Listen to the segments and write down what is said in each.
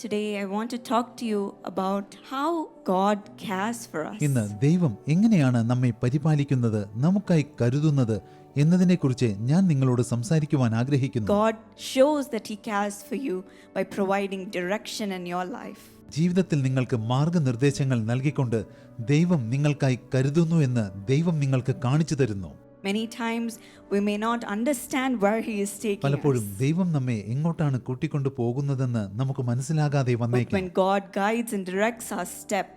Today, I want to talk to you about how God cares for us. ഇന്ന് ദൈവം എങ്ങനെയാണ് നമ്മെ പരിപാലിക്കുന്നത് നമുക്കായി കരുതുന്നത് എന്നതിനെക്കുറിച്ച് ഞാൻ നിങ്ങളോട് സംസാരിക്കുവാൻ ആഗ്രഹിക്കുന്നു God shows that He cares for you by providing direction in your life. ജീവിതത്തിൽ നിങ്ങൾക്ക് മാർഗനിർദ്ദേശങ്ങൾ നൽകിക്കൊണ്ട് ദൈവം നിങ്ങൾക്കായി കരുതുന്നു എന്ന് ദൈവം നിങ്ങൾക്ക് കാണിച്ചു തരുന്നു Many times, we may not understand where He is taking പലപ്പോഴും us. ദൈവം നമ്മെ എങ്ങോട്ടാണ് കൂട്ടിക്കൊണ്ടു പോകുന്നതെന്ന് നമുക്ക് മനസ്സിലാകാതെ But വന്നേക്കാം when God guides and directs our step,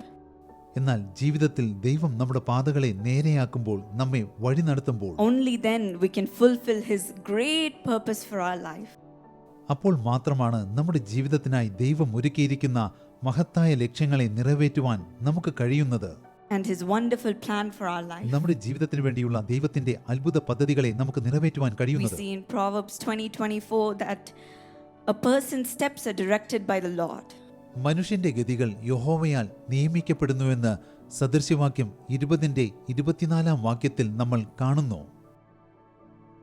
എന്നാൽ ജീവിതത്തിൽ ദൈവം നമ്മുടെ പാതകളെ നേരെയാക്കുമ്പോൾ നമ്മെ വഴി നടത്തുമ്പോൾ only then we can fulfill His great purpose for our life. അപ്പോൾ മാത്രമാണ് നമ്മുടെ ജീവിതത്തിനായി ദൈവം ഒരുക്കിയിരിക്കുന്ന മഹത്തായ ലക്ഷ്യങ്ങളെ നിറവേറ്റുവാൻ നമുക്ക് കഴിയുന്നത് And His wonderful plan for our life. നമ്മുടെ ജീവിതത്തിന് വേണ്ടിയുള്ള ദൈവത്തിന്റെ അത്ഭുത പദ്ധതികളെ നമുക്ക് നിറവേറ്റുവാൻ We കഴിയുന്നത് see in Proverbs 20 24 that a person's steps are directed by the Lord. മനുഷ്യന്റെ ഗതികൾ യഹോവയാൽ നിയമിക്കപ്പെടുന്നുവെന്ന് സദൃശ്യവാക്യം ഇരുപതിന്റെ ഇരുപത്തിനാലാം വാക്യത്തിൽ നമ്മൾ കാണുന്നു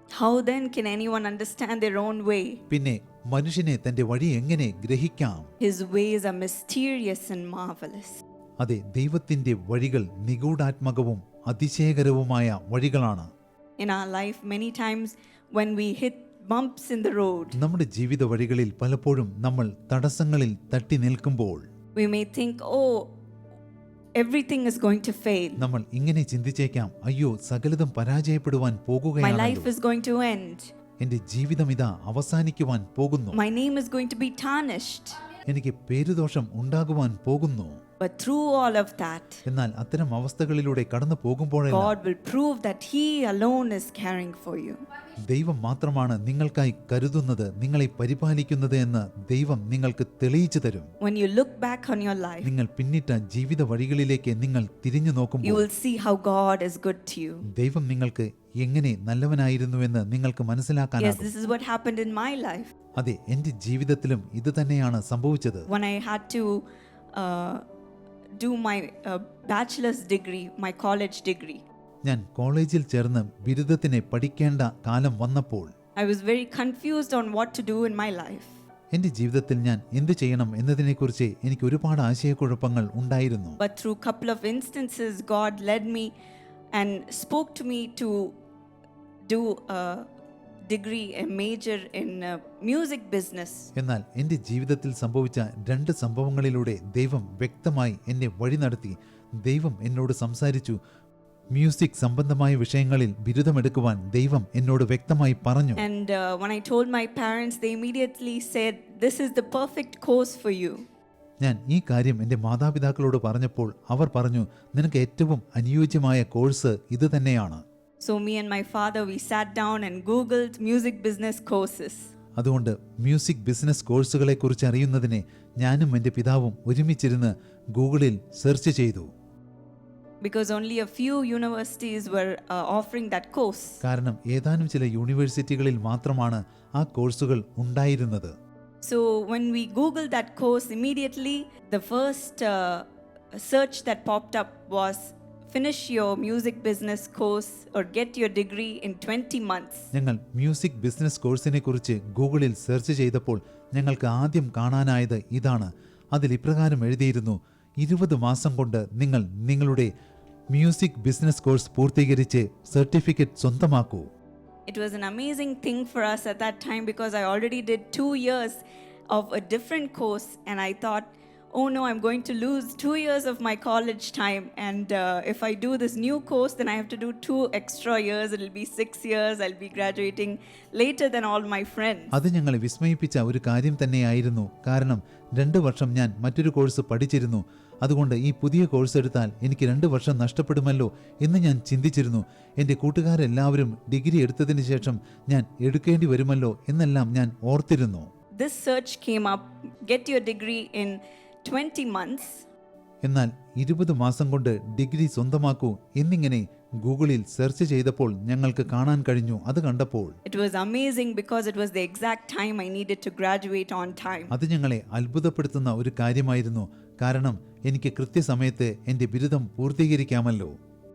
How then can anyone understand their own way? പിന്നെ മനുഷ്യനെ തന്റെ വഴി എങ്ങനെ ഗ്രഹിക്കാം His ways are mysterious and marvelous. അതെ ദൈവത്തിന്റെ വഴികൾ നിഗൂഢാത്മകവും അതിശയകരവുമായ വഴികളാണ് In our life, many times when we hit bumps in the road, നമ്മുടെ ജീവിത വഴികളിൽ പലപ്പോഴും നമ്മൾ തടസ്സങ്ങളിൽ തട്ടി നിൽക്കുമ്പോൾ we may think, oh, everything is going to fail. നമ്മൾ ഇങ്ങനെ ചിന്തിച്ചേക്കാം അയ്യോ സകലതും പരാജയപ്പെടുവാൻ My പോകുകയാണ് life is going to end. എന്റെ ജീവിതം ഇതാ അവസാനിക്കുവാൻ പോകുന്നു My name is going to be tarnished. എനിക്ക് പേരുദോഷം ഉണ്ടാകുവാൻ പോകുന്നു But through all of that, എന്നാൽ അത്തരം അവസ്ഥകളിലൂടെ കടന്നു പോകുമ്പോഴെല്ലാം God will prove that He alone is caring for you. ദൈവം മാത്രമാണ് നിങ്ങൾക്കായി കരുതുന്നത് നിങ്ങളെ പരിപാലിക്കുന്നത് എന്ന് ദൈവം നിങ്ങൾക്ക് തെളിയിച്ചു തരും When you look back on your life, നിങ്ങൾ പിന്നിട്ട ജീവിത വഴികളിലേക്ക് നിങ്ങൾ തിരിഞ്ഞു you നോക്കുമ്പോൾ will see how God is good to you. ദൈവം നിങ്ങൾക്ക് എങ്ങനെ നല്ലവനായിരുന്നുവെന്ന് നിങ്ങൾക്ക് Yes, മനസ്സിലാക്കാനാകും this is what happened in my life. അതെ എന്റെ ജീവിതത്തിലും ഇത് തന്നെയാണ് സംഭവിച്ചത് When I had to uh, do my uh, bachelor's degree, my college degree, ഞാൻ കോളേജിൽ ചേർന്ന് ബിരുദത്തിനെ പഠിക്കേണ്ട കാലം വന്നപ്പോൾ I was very confused on what to do in my life. എൻ്റെ ജീവിതത്തിൽ ഞാൻ എന്ത് ചെയ്യണം എന്നതിനെക്കുറിച്ച് എനിക്ക് ഒരുപാട് ആശയക്കുഴപ്പങ്ങൾ ഉണ്ടായിരുന്നു But through a couple of instances, God led me and spoke to me to do a degree, a major in uh, music business. എന്നാൽ എന്റെ ജീവിതത്തിൽ സംഭവിച്ച രണ്ട് സംഭവങ്ങളിലൂടെ ദൈവം വ്യക്തമായി എന്നെ വഴി നടത്തി ദൈവം എന്നോട് സംസാരിച്ചു മ്യൂസിക് സംബന്ധമായ വിഷയങ്ങളിൽ ബിരുദമെടുക്കുവാൻ ദൈവം എന്നോട് വ്യക്തമായി പറഞ്ഞു And uh, when I told my parents, they immediately said, This is the perfect course for you. ഞാൻ ഈ കാര്യം എന്റെ മാതാപിതാക്കളോട് പറഞ്ഞപ്പോൾ അവർ പറഞ്ഞു നിനക്ക് ഏറ്റവും അനുയോജ്യമായ കോഴ്സ് ഇത് തന്നെയാണ് So, me and my father, we sat down and Googled music business courses. അതുകൊണ്ട് മ്യൂസിക് ബിസിനസ് കോഴ്സുകളെ കുറിച്ച് അറിയുന്നതിനെ ഞാനും എൻ്റെ പിതാവും ഒരുമിച്ചിരുന്ന് ഗൂഗിളിൽ സെർച്ച് ചെയ്തു Because only a few universities were uh, offering that course. കാരണം ഏതാനും ചില യൂണിവേഴ്സിറ്റികളിൽ മാത്രമാണ് ആ കോഴ്സുകൾ ഉണ്ടായിരുന്നത് So, when we Googled that course, immediately the first uh, search that popped up was finish your music business course or get your degree in 20 months. ഞങ്ങൾ music business കോഴ്സിനെ കുറിച്ച് ഗൂഗിളിൽ സെർച്ച് ചെയ്തപ്പോൾ ഞങ്ങൾക്ക് ആദ്യം കാണാനായത് ഇതാണ് അതിൽ ഇപ്രകാരം എഴുതിയിരുന്നു ഇരുപത് മാസം കൊണ്ട് നിങ്ങൾ നിങ്ങളുടെ മ്യൂസിക് ബിസിനസ് കോഴ്സ് പൂർത്തീകരിച്ച് സർട്ടിഫിക്കറ്റ് സ്വന്തമാക്കൂ It was an amazing thing for us at that time because I already did two years of a different course, and I thought, oh no, I'm going to lose two years of my college time. And uh, if I do this new course, then I have to do two extra years. It'll be six years. I'll be graduating later than all my friends. അത് ഞങ്ങളെ വിസ്മയിപ്പിച്ച ഒരു കാര്യം തന്നെയായിരുന്നു കാരണം രണ്ട് വർഷം ഞാൻ മറ്റൊരു കോഴ്സ് പഠിച്ചിരുന്നു അതുകൊണ്ട് ഈ പുതിയ കോഴ്സ് എടുത്താൽ എനിക്ക് രണ്ട് വർഷം നഷ്ടപ്പെടുമല്ലോ എന്ന് ഞാൻ ചിന്തിച്ചിരുന്നു എന്റെ കൂട്ടുകാരെല്ലാവരും ഡിഗ്രി എടുത്തതിന് ശേഷം ഞാൻ എടുക്കേണ്ടി വരുമല്ലോ എന്നെല്ലാം ഞാൻ ഓർത്തിരുന്നു This search came up get your degree in 20 months. എന്നാൽ ഇരുപത് മാസം കൊണ്ട് ഡിഗ്രി സ്വന്തമാക്കൂ എന്നിങ്ങനെ ഗൂഗിളിൽ സെർച്ച് ചെയ്തപ്പോൾ ഞങ്ങൾക്ക് കാണാൻ കഴിഞ്ഞു അത് കണ്ടപ്പോൾ It was amazing because it was the exact time I needed to graduate on time. അത് ഞങ്ങളെ അത്ഭുതപ്പെടുത്തുന്ന ഒരു കാര്യമായിരുന്നു കാരണം എനിക്ക് കൃത്യസമയത്ത് എന്റെ ബിരുദം പൂർത്തീകരിക്കാമല്ലോ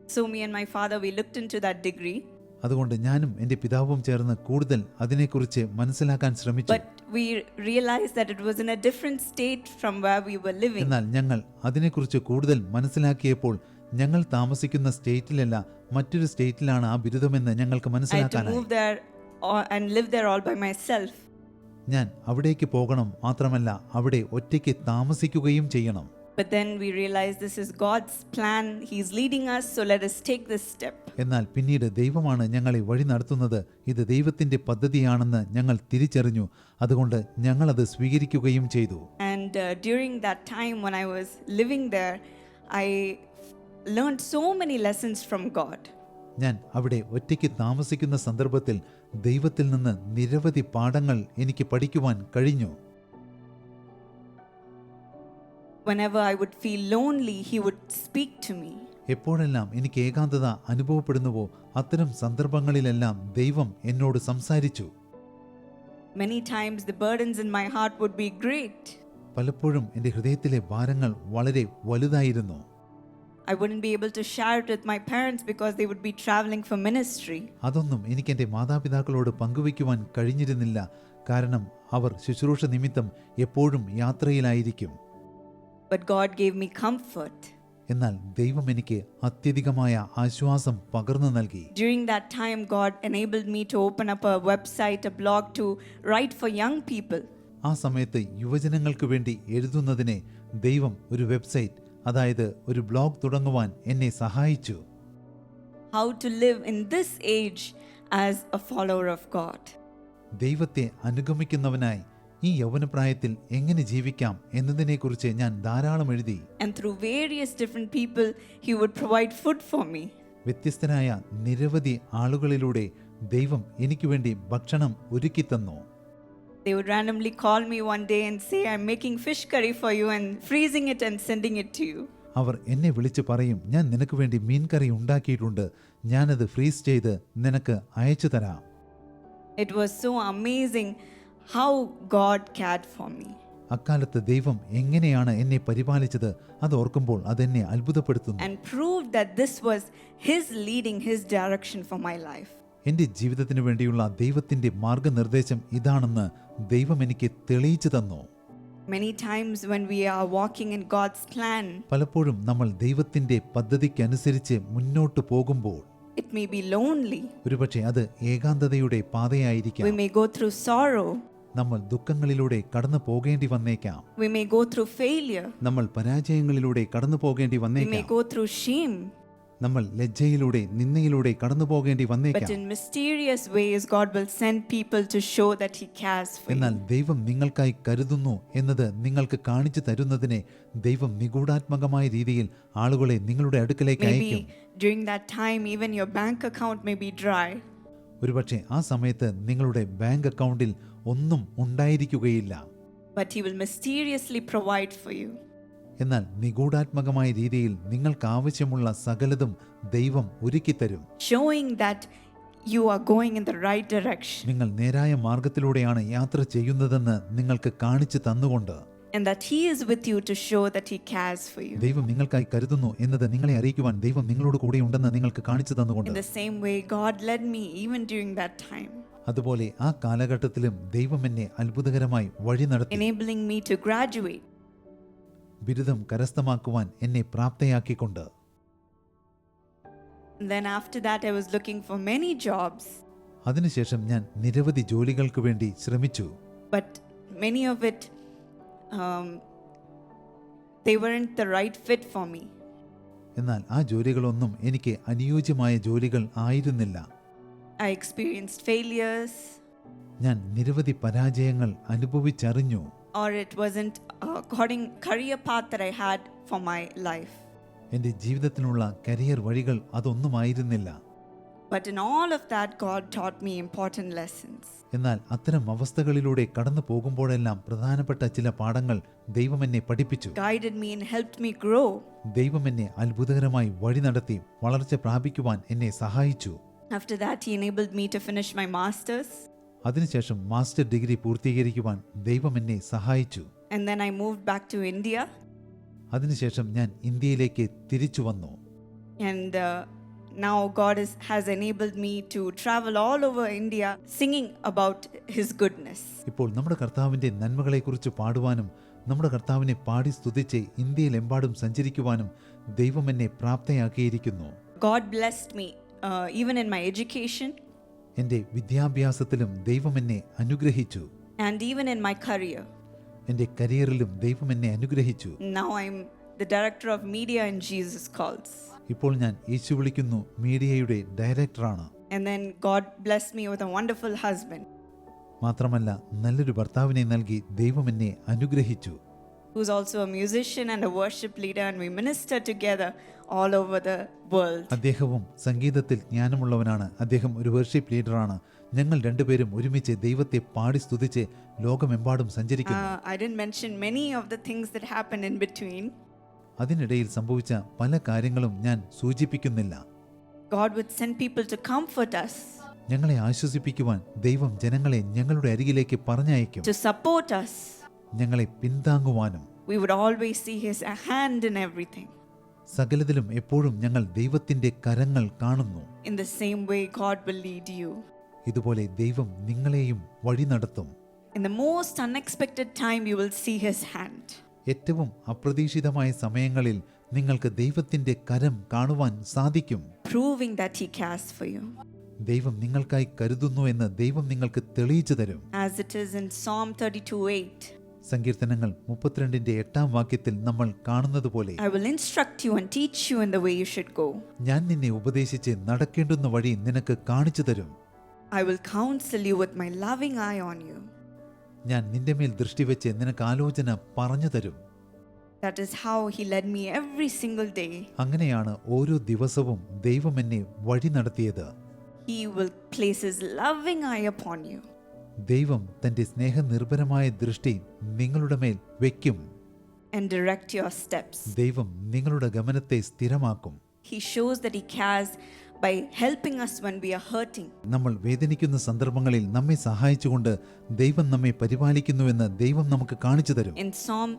So, me and my father, we looked into that degree. അതുകൊണ്ട് ഞാനും എന്റെ പിതാവും ചേർന്ന് കൂടുതൽ അതിനെക്കുറിച്ച് മനസ്സിലാക്കാൻ ശ്രമിച്ചു But we realized that it was in a different state from where we were living. എന്നാൽ ഞങ്ങൾ അതിനെക്കുറിച്ച് കൂടുതൽ മനസ്സിലാക്കിയപ്പോൾ ഞങ്ങൾ താമസിക്കുന്ന സ്റ്റേറ്റിലല്ല മറ്റൊരു സ്റ്റേറ്റിലാണ് ആ ബിരുദമെന്ന് ഞങ്ങൾക്ക് മനസ്സിലാക്കാനായി there and live there all by myself. ഞാൻ അവിടേക്ക് പോകണം മാത്രമല്ല അവിടെ ഒറ്റയ്ക്ക് താമസിക്കുകയും ചെയ്യണം But then we realized this is God's plan. He's leading us, so let us take this step. എന്നാൽ പിന്നീട് ദൈവമാണ് ഞങ്ങളെ വഴി നടത്തുന്നത് ഇത് ദൈവത്തിന്റെ പദ്ധതിയാണെന്ന് ഞങ്ങൾ തിരിച്ചറിഞ്ഞു അതുകൊണ്ട് ഞങ്ങൾ അത് സ്വീകരിക്കുകയും ചെയ്തു And uh, during that time when I was living there, I learned so many lessons from God. ഞാൻ അവിടെ ഒറ്റയ്ക്ക് താമസിക്കുന്ന സന്ദർഭത്തിൽ ദൈവത്തിൽ നിന്ന് നിരവധി പാഠങ്ങൾ എനിക്ക് പഠിക്കുവാൻ കഴിഞ്ഞു Whenever I would feel lonely, He would speak to me. എപ്പോഴെല്ലാം എനിക്ക് ഏകാന്തത അനുഭവപ്പെടുന്നുവോ അത്തരം സന്ദർഭങ്ങളിലെല്ലാം ദൈവം എന്നോട് സംസാരിച്ചു Many times the burdens in my heart would be great. പലപ്പോഴും എന്റെ ഹൃദയത്തിലെ ഭാരങ്ങൾ വളരെ വലുതായിരുന്നു I wouldn't be able to share it with my parents because they would be traveling for ministry. അതൊന്നും എനിക്ക് എന്റെ മാതാപിതാക്കളോട് പങ്കുവയ്ക്കുവാൻ കഴിഞ്ഞിരുന്നില്ല കാരണം അവർ ശുശ്രൂഷ നിമിത്തം എപ്പോഴും യാത്രയിലായിരിക്കും But God gave me comfort. എന്നാൽ ദൈവം എനിക്ക് അത്യധികമായ ആശ്വാസം പകർന്നു നൽകി During that time, God enabled me to open up a website, a blog to write for young people. ആ സമയത്ത് യുവജനങ്ങൾക്ക് വേണ്ടി എഴുതുന്നതിനെ ദൈവം ഒരു വെബ്സൈറ്റ് അതായത് ഒരു ബ്ലോഗ് തുടങ്ങുവാൻ എന്നെ സഹായിച്ചു How to live in this age as a follower of God. ദൈവത്തെ അനുഗമിക്കുന്നവനായി ഈ യൗവനപ്രായത്തിൽ എങ്ങനെ ജീവിക്കാം എന്നതിനെക്കുറിച്ച് ഞാൻ ധാരാളം എഴുതി And through various different people, He would provide food for me. വ്യത്യസ്തരായ നിരവധി ആളുകളിലൂടെ ദൈവം എനിക്ക് വേണ്ടി ഭക്ഷണം ഒരുക്കി തന്നു They would randomly call me one day and say, I'm making fish curry for you and freezing it and sending it to you. അവർ എന്നെ വിളിച്ച് പറയും ഞാൻ നിനക്ക് വേണ്ടി മീൻ കറി ഉണ്ടാക്കിയിട്ടുണ്ട് ഞാനത് ഫ്രീസ് ചെയ്ത് നിനക്ക് അയച്ചു തരാം It was so amazing how God cared for me അക്കാലത്ത് ദൈവം എങ്ങനെയാണ് എന്നെ പരിപാലിച്ചത് അത് ഓർക്കുമ്പോൾ അതെന്നെ അത്ഭുതപ്പെടുത്തുന്നു and proved that this was His leading, His direction for my life. എന്റെ ജീവിതത്തിന് വേണ്ടിയുള്ള ദൈവത്തിന്റെ മാർഗനിർദ്ദേശം ഇതാണെന്ന് ദൈവം എനിക്ക് തെളിയിച്ചു തന്നു Many times when we are walking in God's plan, പലപ്പോഴും നമ്മൾ ദൈവത്തിന്റെ പദ്ധതിക്കനുസരിച്ച് മുന്നോട്ട് പോകുമ്പോൾ it may be lonely. ഒരുപക്ഷെ അത് ഏകാന്തതയുടെ പാതയായിരിക്കാം We may go through sorrow. നമ്മൾ ദുഃഖങ്ങളിലൂടെ കടന്നു പോകേണ്ടി വന്നേക്കാം We may go through failure. നമ്മൾ പരാജയങ്ങളിലൂടെ കടന്നു പോകേണ്ടി We may വന്നേക്കാം go through shame. നമ്മൾ ലജ്ജയിലൂടെ നിന്ദയിലൂടെ കടന്നു പോകേണ്ടി But വന്നേക്കാം in mysterious ways, God will send people to show that He cares for you. എന്നാൽ ദൈവം നിങ്ങൾക്കായി കരുതുന്നു എന്നത് നിങ്ങൾക്ക് കാണിച്ചു തരുന്നതിനെ ദൈവം നിഗൂഢാത്മകമായ രീതിയിൽ ആളുകളെ നിങ്ങളുടെ അടുക്കലേക്ക് അയക്കും Maybe during that time, even your bank account may be dry. ഒരുപക്ഷെ ആ സമയത്ത് നിങ്ങളുടെ ബാങ്ക് അക്കൗണ്ടിൽ ഒന്നും ഉണ്ടായിരിക്കുകയില്ല. But He will mysteriously provide for you. എന്നാൽ നിഗൂഢാത്മകമായ രീതിയിൽ നിങ്ങൾക്ക് ആവശ്യമുള്ള സകലതും ദൈവം ഒരുക്കിത്തരും showing that you are going in the right direction. നിങ്ങൾ നേരായ മാർഗത്തിലൂടെയാണ് യാത്ര ചെയ്യുന്നതെന്ന് നിങ്ങൾക്ക് കാണിച്ചു തന്നുകൊണ്ട്. And that He is with you to show that He cares for you. ദൈവം നിങ്ങൾക്കായി കരുതുന്നു എന്നത് നിങ്ങളെ അറിയിക്കുവാൻ ദൈവം നിങ്ങളോട് കൂടെ ഉണ്ടെന്ന് നിങ്ങൾക്ക് കാണിച്ചു തന്നുകൊണ്ട്. In the same way, God led me even during that time, അതുപോലെ ആ കാലഘട്ടത്തിലും ദൈവം എന്നെ അത്ഭുതകരമായി വഴി നടത്തി. enabling me to graduate. ബിരുദം കരസ്ഥമാക്കുവാൻ എന്നെ പ്രാപ്തയാക്കിക്കൊണ്ട്. And then after that, I was looking for many jobs, അതിനുശേഷം ഞാൻ നിരവധി ജോലികൾക്ക് വേണ്ടി ശ്രമിച്ചു. But many of it, um, they weren't the right fit for me. എന്നാൽ ആ ജോലികളൊന്നും എനിക്ക് അനുയോജ്യമായ ജോലികൾ ആയിരുന്നില്ല. I experienced failures, ഞാൻ നിരവധി പരാജയങ്ങൾ അനുഭവിച്ചറിഞ്ഞു or it wasn't according according career path that I had for my life. എന്റെ ജീവിതത്തിനുള്ള കരിയർ വഴികൾ അതൊന്നുമായിരുന്നില്ല But in all of that, God taught me important lessons. എന്നാൽ അത്തരം അവസ്ഥകളിലൂടെ കടന്നു പോകുമ്പോഴെല്ലാം പ്രധാനപ്പെട്ട ചില പാഠങ്ങൾ ദൈവം എന്നെ പഠിപ്പിച്ചു guided me and helped me grow. ദൈവം എന്നെ അത്ഭുതകരമായി വഴി നടത്തി വളർച്ച പ്രാപിക്കുവാൻ എന്നെ സഹായിച്ചു After that, He enabled me to finish my master's. അതിനുശേഷം മാസ്റ്റർ ഡിഗ്രി പൂർത്തീകരിക്കുവാൻ ദൈവം എന്നെ സഹായിച്ചു And then I moved back to India. അതിനുശേഷം ഞാൻ ഇന്ത്യയിലേക്ക് തിരിച്ചു വന്നു And uh, now God is, has enabled me to travel all over India singing about His goodness. ഇപ്പോൾ നമ്മുടെ കർത്താവിന്റെ നന്മകളെക്കുറിച്ച് പാടുവാനും നമ്മുടെ കർത്താവിനെ പാടി സ്തുതിച്ച് ഇന്ത്യയിലെമ്പാടും സഞ്ചരിക്കുവാനും ദൈവം എന്നെ പ്രാപ്തയാക്കിയിരിക്കുന്നു God blessed me uh, even in my education എൻ്റെ വിദ്യാഭ്യാസത്തിലും ദൈവം എന്നെ അനുഗ്രഹിച്ചു and even in my career. എൻ്റെ കരിയറിലും ദൈവം എന്നെ അനുഗ്രഹിച്ചു Now I'm the director of media in Jesus Calls. ഇപ്പോൾ ഞാൻ യേശു വിളിക്കുന്നു മീഡിയയുടെ ഡയറക്ടറാണ് And then God blessed me with a wonderful husband മാത്രമല്ല നല്ലൊരു ഭർത്താവിനെ നൽകി ദൈവം എന്നെ അനുഗ്രഹിച്ചു who's also a musician and a worship leader, and we minister together all over the world. അദ്ദേഹവും സംഗീതത്തിൽ ജ്ഞാനമുള്ളവനാണ് അദ്ദേഹം ഒരു വർഷിപ്പ് ലീഡറാണ് ഞങ്ങൾ രണ്ടുപേരും ഒരുമിച്ച് ദൈവത്തെ പാടി സ്തുതിച്ച് ലോകമെമ്പാടും സഞ്ചരിക്കുന്നു Uh, I didn't mention many of the things that happened in between. അതിനിടയിൽ സംഭവിച്ച പല കാര്യങ്ങളും ഞാൻ സൂചിപ്പിക്കുന്നില്ല God would send people to comfort us, ഞങ്ങളെ ആശ്വസിപ്പിക്കുവാൻ ദൈവം ജനങ്ങളെ ഞങ്ങളുടെ അരികിലേക്ക് പറഞ്ഞയക്കും to support us. ഞങ്ങളെ പിന്താങ്ങുവാനും We would always see His hand in everything. സകലത്തിലും എപ്പോഴും ഞങ്ങൾ ദൈവത്തിന്റെ കരങ്ങൾ കാണുന്നു In the same way, God will lead you. ഇതുപോലെ ദൈവം നിങ്ങളെയും വഴി നടത്തും In the most unexpected time, you will see His hand. ഏറ്റവും അപ്രതീക്ഷിതമായ സമയങ്ങളിൽ നിങ്ങൾക്ക് ദൈവത്തിന്റെ കരം കാണുവാൻ സാധിക്കും proving that He cares for you. ദൈവം നിങ്ങൾക്കായി കരുതുന്നു എന്ന് ദൈവം നിങ്ങൾക്ക് തെളിയിച്ചു തരും As it is in Psalm 32 8. സങ്കീർത്തനങ്ങൾ മുപ്പത്തിരണ്ടിന്റെ എട്ടാം വാക്യത്തിൽ നമ്മൾ കാണുന്നത് പോലെ I will instruct you and teach you in the way you should go. ഞാൻ നിന്നെ ഉപദേശിച്ച് നടക്കേണ്ടുന്ന വഴി നിനക്ക് കാണിച്ചു തരും I will counsel you with my loving eye on you. ഞാൻ നിന്റെ മേൽ ദൃഷ്ടിവെച്ച് നിനക്ക് ആലോചന പറഞ്ഞു തരും That is how He led me every single day. അങ്ങനെയാണ് ഓരോ ദിവസവും ദൈവം എന്നെ വഴി നടത്തിയത് He will place His loving eye upon you. ദൈവം തന്റെ സ്നേഹനിർഭരമായ ദൃഷ്ടി നിങ്ങളുടെ മേൽ വെക്കും. And direct your steps. ദൈവം നിങ്ങളുടെ ഗമനത്തെ സ്ഥിരമാക്കും. He shows that He cares by helping us when we are hurting. നമ്മൾ വേദനിക്കുന്ന സന്ദർഭങ്ങളിൽ നമ്മെ സഹായിച്ചുകൊണ്ട് ദൈവം നമ്മെ പരിപാലിക്കുന്നുവെന്ന് ദൈവം നമുക്ക് കാണിച്ചു തരും. In Psalm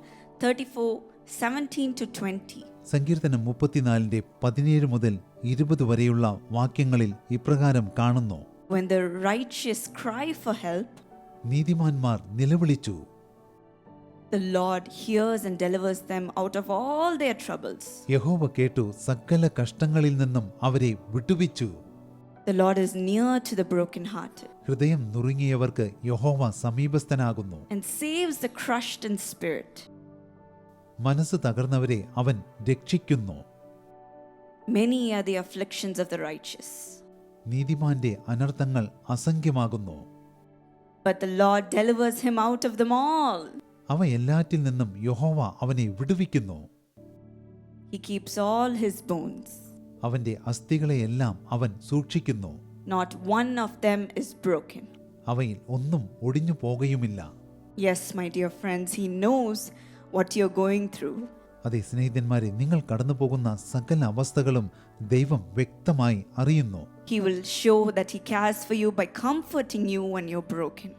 34 17 to 20, സങ്കീർത്തനം 34 ന്റെ 17 മുതൽ ഇരുപത് വരെയുള്ള വാക്യങ്ങളിൽ ഇപ്രകാരം കാണുന്നു. when the righteous cry for help, നീതിമാന്മാർ നിലവിളിച്ചു the Lord hears and delivers them out of all their troubles. യഹോവ കേട്ടു സകല കഷ്ടങ്ങളിൽ നിന്നും അവരെ വിട്ടുവിച്ചു The Lord is near to the brokenhearted ഹൃദയം നുറുങ്ങിയവർക്ക് യഹോവ സമീപസ്ഥനാകുന്നു and saves the crushed in spirit. മനസ്സ് തകർന്നവരെ അവൻ രക്ഷിക്കുന്നു Many are the afflictions of the righteous, നീതിമാന്റെ അനർത്ഥങ്ങൾ അസംഖ്യമാകുന്നു but the Lord delivers him out of them all. അവ എല്ലാറ്റിൽ നിന്നും യഹോവ അവനെ വിടുവിക്കുന്നു He keeps all his bones. അവന്റെ അസ്ഥികളെയെല്ലാം അവൻ സൂക്ഷിക്കുന്നു Not one of them is broken. അവയിൽ ഒന്നും ഒടിഞ്ഞു പോകുകയുമില്ല Yes, my dear friends, He knows what you're going through. അതെ സ്നേഹിതന്മാരെ നിങ്ങൾ കടന്നു പോകുന്ന സകല അവസ്ഥകളും ദൈവം വ്യക്തമായി അറിയുന്നു He will show that He cares for you by comforting you when you're broken.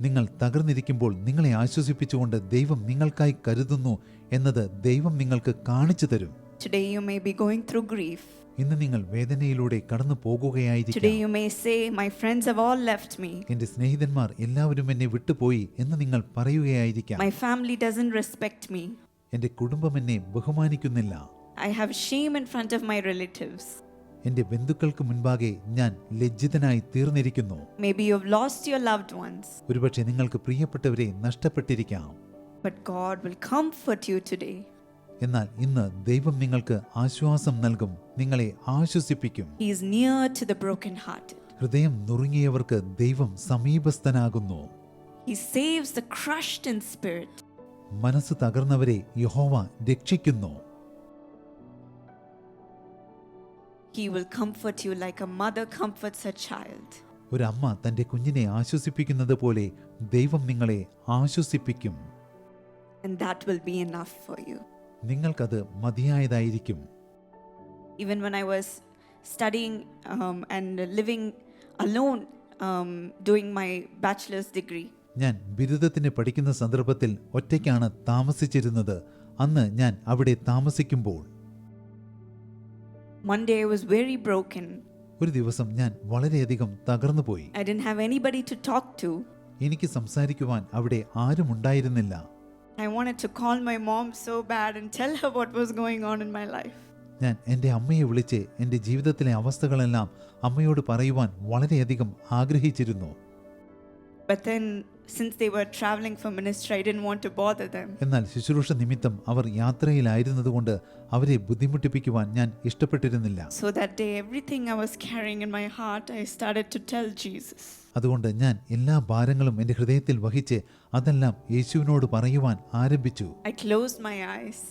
നിങ്ങൾ തകർന്നിരിക്കുമ്പോൾ നിങ്ങളെ ആശ്വസിപ്പിച്ചുകൊണ്ട് ദൈവം നിങ്ങൾക്കായി കരുതുന്നു എന്നത് ദൈവം നിങ്ങൾക്ക് കാണിച്ചു തരും Today, you may be going through grief. ഇന്ന് നിങ്ങൾ വേദനയിലൂടെ കടന്നു പോകുകയായിരിക്കും Today, you may say, My friends have all left me. എന്റെ സ്നേഹിതന്മാർ എല്ലാവരും എന്നെ വിട്ടുപോയി എന്ന് നിങ്ങൾ പറയുകയായിരിക്കാം My family doesn't respect me. എന്റെ കുടുംബം എന്നെ ബഹുമാനിക്കുന്നില്ല. I have shame in front of my relatives എന്റെ ബന്ധുക്കൾക്ക് മുൻപാകെ ഞാൻ ലജ്ജിതനായി തീർന്നിരിക്കുന്നു. Maybe you have lost your loved ones ഒരുപക്ഷേ നിങ്ങൾക്ക് പ്രിയപ്പെട്ടവരെ നഷ്ടപ്പെട്ടിരിക്കാം. But God will comfort you today. എന്നാൽ ഇന്ന് ദൈവം നിങ്ങൾക്ക് ആശ്വാസം നൽകും നിങ്ങളെ ആശ്വസിപ്പിക്കും. He is near to the heart ഹൃദയം നുറുങ്ങിയവർക്ക് ദൈവം സമീപസ്ഥനാകുന്നു. He saves the crushed in spirit. മനസ്സ് തകർന്നവരെ യഹോവ രക്ഷിക്കുന്നു He will comfort you like a mother comforts her child. ഒരു അമ്മ തന്റെ കുഞ്ഞിനെ ആശ്വസിപ്പിക്കുന്നത് പോലെ ദൈവം നിങ്ങളെ ആശ്വസിപ്പിക്കും And that will be enough for you. നിങ്ങൾക്കത് മതിയായതായിരിക്കും Even when I was studying um, and living alone um, doing my bachelor's degree, ഞാൻ ബിരുദത്തിന് പഠിക്കുന്ന സന്ദർഭത്തിൽ ഒറ്റയ്ക്കാണ് താമസിച്ചിരുന്നത് അന്ന് ഞാൻ അവിടെ താമസിക്കുമ്പോൾ One day I was very broken. ഒരു ദിവസം ഞാൻ വളരെയധികം തകർന്നുപോയി I didn't have anybody to talk to. എനിക്ക് സംസാരിക്കുവാൻ അവിടെ ആരും ഉണ്ടായിരുന്നില്ല I wanted to call my mom so bad and tell her what was going on in my life. ഞാൻ എന്റെ അമ്മയെ വിളിച്ച് എന്റെ ജീവിതത്തിലെ അവസ്ഥകളെല്ലാം അമ്മയോട് പറയുവാൻ വളരെയധികം ആഗ്രഹിച്ചിരുന്നു But then, since they were traveling for ministry, I didn't want to bother them. എന്നാൽ ശുശ്രൂഷ നിമിത്തം അവർ യാത്രയിലായിരുന്നതുകൊണ്ട് അവരെ ബുദ്ധിമുട്ടിപ്പിക്കുവാൻ ഞാൻ ഇഷ്ടപ്പെട്ടിരുന്നില്ല So that day, everything I was carrying in my heart, I started to tell Jesus. അതുകൊണ്ട് ഞാൻ എല്ലാ ഭാരങ്ങളും എൻ്റെ ഹൃദയത്തിൽ വഹിച്ച് അതെല്ലാം യേശുവിനോട് പറയുവാൻ ആരംഭിച്ചു I closed my eyes.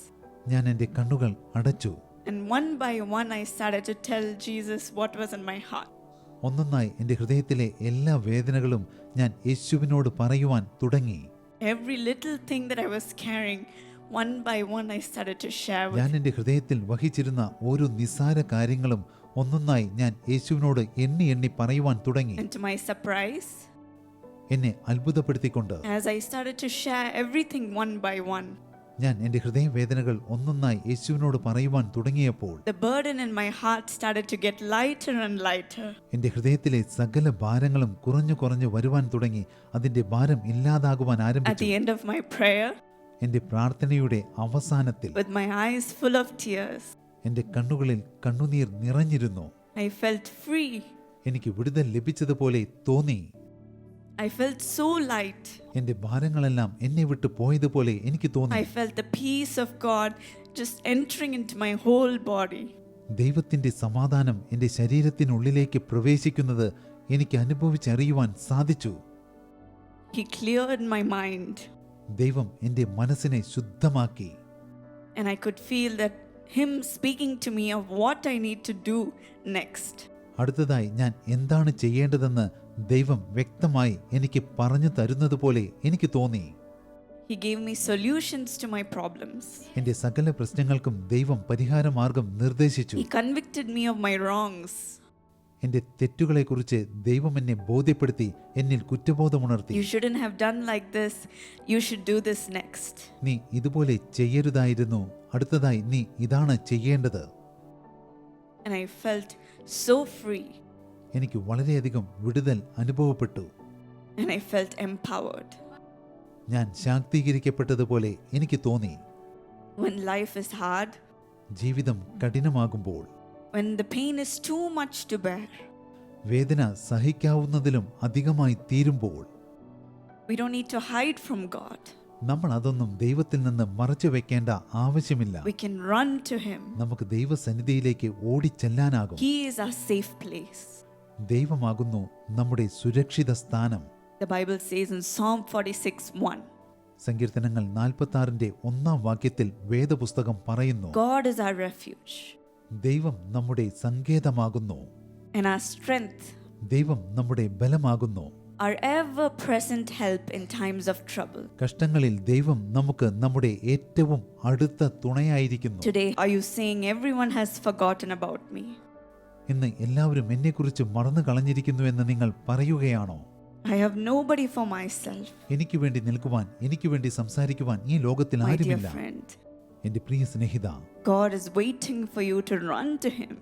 ഞാൻ എൻ്റെ കണ്ണുകൾ അടച്ചു And one by one, I started to tell Jesus what was in my heart. ഒന്നൊന്നായി എന്റെ ഹൃദയത്തിലെ എല്ലാ വേദനകളും ഞാൻ യേശുവിനോട് പറയുവാൻ തുടങ്ങി. Every little thing that I was carrying, one by one, I started to share with ഞാൻ എന്റെ ഹൃദയത്തിൽ വഹിച്ചിരുന്ന ഓരോ നിസ്സാര കാര്യങ്ങളും ഒന്നൊന്നായി ഞാൻ യേശുവിനോട് എണ്ണി എണ്ണി പറയുവാൻ തുടങ്ങി. And to my surprise, എന്നെ അത്ഭുതപ്പെടുത്തിക്കൊണ്ട് as I started to share everything one by one, ഞാൻ എന്റെ ഹൃദയവേദനകൾ ഒന്നൊന്നായി യേശുവിനോട് പറയുവാൻ തുടങ്ങിയപ്പോൾ the burden in my heart started to get lighter and lighter. എന്റെ ഹൃദയത്തിലെ സകല ഭാരങ്ങളും കുറഞ്ഞു കുറഞ്ഞു വരുവാൻ തുടങ്ങി അതിന്റെ ഭാരം ഇല്ലാതാകുവാൻ At ആരംഭിച്ചു the end of my prayer, എന്റെ പ്രാർത്ഥനയുടെ അവസാനത്തിൽ with my eyes full of tears, എന്റെ കണ്ണുകളിൽ കണ്ണുനീർ നിറഞ്ഞിരുന്നു I felt free. എനിക്ക് വിടുതൽ ലഭിച്ചതുപോലെ തോന്നി I felt so light. എന്റെ ഭാരങ്ങളെല്ലാം എന്നെ വിട്ട് പോയതുപോലെ എനിക്ക് തോന്നി I felt the peace of God just entering into my whole body. ദൈവത്തിന്റെ സമാധാനം എന്റെ ശരീരത്തിനുള്ളിലേക്ക് പ്രവേശിക്കുന്നത് എനിക്ക് അനുഭവിച്ചറിയുവാൻ സാധിച്ചു He cleared my mind, ദൈവം എന്റെ മനസ്സിനെ ശുദ്ധമാക്കി and I could feel that Him speaking to me of what I need to do next. അടുത്തതായി ഞാൻ എന്താണ് ചെയ്യേണ്ടതെന്ന് ദൈവം വ്യക്തമായി എനിക്ക് പറഞ്ഞു തരുന്നത് പോലെ എനിക്ക് തോന്നി He gave me solutions to my problems. എന്റെ സകല പ്രശ്നങ്ങൾക്കും ദൈവം പരിഹാരമാർഗം നിർദ്ദേശിച്ചു He convicted me of my wrongs. എന്റെ തെറ്റുകളെക്കുറിച്ച് ദൈവം എന്നെ ബോധ്യപ്പെടുത്തി എന്നിൽ കുറ്റബോധം ഉണർത്തി. You shouldn't have done like this. You should do this next. നീ ഇതുപോലെ ചെയ്യരുതായിരുന്നു അടുത്തതായി നീ ഇതാണ് ചെയ്യേണ്ടത് And I felt so free എനിക്ക് വളരെയധികം വിടുതൽ അനുഭവപ്പെട്ടു. ഞാൻ ശാക്തീകരിക്കപ്പെട്ടതുപോലെ എനിക്ക് തോന്നി. When life is hard, ജീവിതം കഠിനമാകുമ്പോൾ. when the pain is too much to bear, വേദന സഹിക്കാവുന്നതിലും അധികമായി തീരുമ്പോൾ. we don't need to hide from God. നമ്മൾ അതൊന്നും ദൈവത്തിൽ നിന്ന് മറച്ചു വെക്കേണ്ട ആവശ്യമില്ല. We can run to Him. നമുക്ക് ദൈവസന്നിധിയിലേക്ക് ഓടിച്ചെല്ലാനാകും. ദൈവമാകുന്നു നമ്മുടെ സുരക്ഷിത സ്ഥാനം The Bible says in Psalm 46 1 സങ്കീർത്തനങ്ങൾ നാൽപ്പത്തി ഒന്നാം വാക്യത്തിൽ വേദപുസ്തകം പറയുന്നു God is our refuge ദൈവം നമ്മുടെ സങ്കേതമാകുന്നു and our strength, ദൈവം നമ്മുടെ ബലമാകുന്നു our ever present help in times of trouble. കഷ്ടങ്ങളിൽ ദൈവം നമുക്ക് നമ്മുടെ ഏറ്റവും അടുത്ത തുണയായിരിക്കുന്നു Today, are you saying everyone has forgotten about me? ഇന്ന് എല്ലാവരും എന്നെക്കുറിച്ച് മറന്നു കളഞ്ഞിരിക്കുന്നു എന്ന് നിങ്ങൾ പറയുകയാണോ? I have nobody for myself എനിക്ക് വേണ്ടി നിൽക്കുവാൻ എനിക്ക് വേണ്ടി സംസാരിക്കുവാൻ ഈ ലോകത്തിൽ my dear ആരുമില്ല. friend. എന്റെ പ്രിയ സ്നേഹിത God is waiting for you to run to him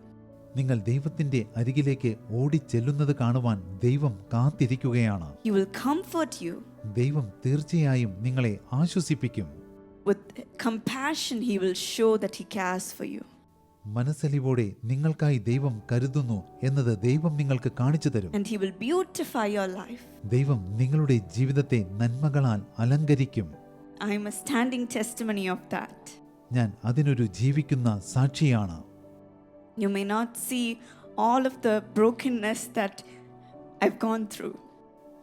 നിങ്ങൾ ദൈവത്തിന്റെ അരികിലേക്ക് ഓടിച്ചെല്ലുന്നത് കാണുവാൻ ദൈവം കാത്തിരിക്കുകയാണ്. He വിൽ കംഫർട്ട് യു ദൈവം തീർച്ചയായും നിങ്ങളെ ആശ്വസിപ്പിക്കും. With compassion he will show that he cares for you. മനസ്സലിവോടെ നിങ്ങൾക്കായി ദൈവം കരുതുന്നു എന്നത് ദൈവം നിങ്ങൾക്ക് കാണിച്ചു തരും. ദൈവം നിങ്ങളുടെ ജീവിതത്തെ നന്മകളാൽ അലങ്കരിക്കും. I am a standing testimony of that. ഞാൻ അതിനൊരു ജീവിക്കുന്ന സാക്ഷിയാണ്. You may not see all of the brokenness that I've gone through,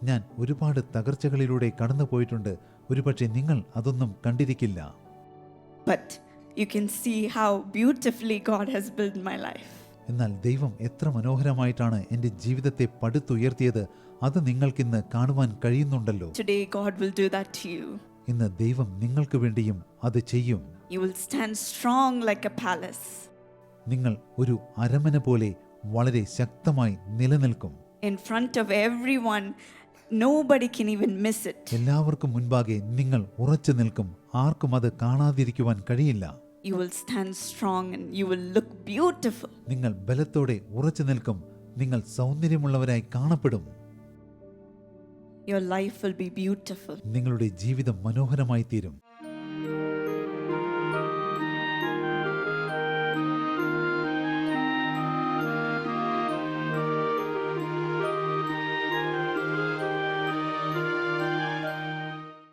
ഞാൻ ഒരുപാട് തകർച്ചകളിലൂടെ കടന്നു പോയിട്ടുണ്ട് ഒരുപക്ഷെ നിങ്ങൾ അതൊന്നും കണ്ടിരിക്കില്ല. But you can see how beautifully God has built my life. എന്നാൽ ദൈവം എത്ര മനോഹരമായിട്ടാണ് എൻ്റെ ജീവിതത്തെ പടുത്തുയർത്തിയത് അത് നിങ്ങൾക്കിന്ന് കാണുവാൻ കഴിയുന്നുണ്ടല്ലോ Today, God will do that to you. ഇന്ന് ദൈവം നിങ്ങൾക്ക് വേണ്ടിയും അത് ചെയ്യും You will stand strong like a palace. നിങ്ങൾ ഒരു അരമന പോലെ വളരെ ശക്തമായി നിലനിൽക്കും In front of everyone, nobody can even miss it. എല്ലാവർക്കും മുൻപാകെ നിങ്ങൾ ഉറച്ചു നിൽക്കും ആർക്കും അത് കാണാതിരിക്കുവാൻ കഴിയില്ല you will stand strong and you will look beautiful. നിങ്ങൾ ബലത്തോടെ ഉറച്ചു നിൽക്കും നിങ്ങൾ സൗന്ദര്യമുള്ളവരായി കാണപ്പെടും Your life will be beautiful. നിങ്ങളുടെ ജീവിതം മനോഹരമായി തീരും